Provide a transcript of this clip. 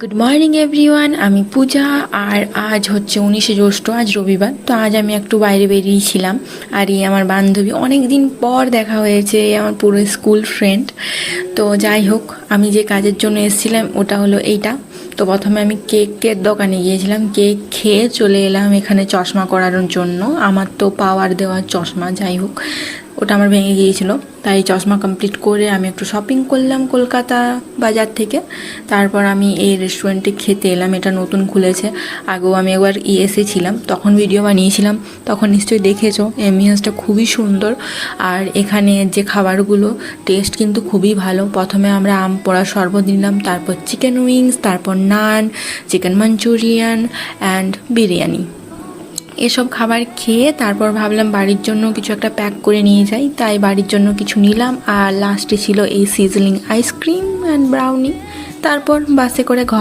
Good morning everyone আমি পূজা, আর আজ হচ্ছে উনিশে জ্যৈষ্ঠ, আজ রবিবার। তো আজ আমি একটু বাইরে বেরিয়েছিলাম আর এই আমার বান্ধবী অনেক দিন পর দেখা হয়েছে আমার পুরো স্কুল ফ্রেন্ড। তো যাই হোক, আমি যে কাজের জন্য এসেছিলাম, ওটা হলো এইটা। তো প্রথমে আমি কেকের দোকানে গিয়েছিলাম, কেক খেয়ে চলে এলাম এখানে চশমা করানোর জন্য। আমার তো পাওয়ার দেওয়ার চশমা, যাই হোক। ওটা আমার ভেঙে গিয়েছিল। তাই চশমা কমপ্লিট করে আমি একটু শপিং করলাম কলকাতা বাজার থেকে। তারপর আমি এই রেস্টুরেন্টে খেতে এলাম, এটা নতুন খুলেছে। আগেও আমি একবার ই এসেছিলাম তখন ভিডিও বানিয়েছিলাম। তখন নিশ্চয়ই দেখেছ এমবিয়েন্সটা খুবই সুন্দর। আর এখানে যে খাবারগুলো টেস্ট কিন্তু খুবই ভালো। প্রথমে আমরা আম পোড়া শরবত নিলাম, তারপর চিকেন উইংস তারপর naan chicken Manchurian and biryani এসব খাবার খেয়ে তারপর ভাবলাম বাড়ির জন্য কিছু একটা প্যাক করে নিয়ে যাই। তাই বাড়ির জন্য কিছু নিলাম আর লাস্টে ছিল এই সিজলিং আইসক্রিম অ্যান্ড ব্রাউনি তারপর বাসে করে ঘর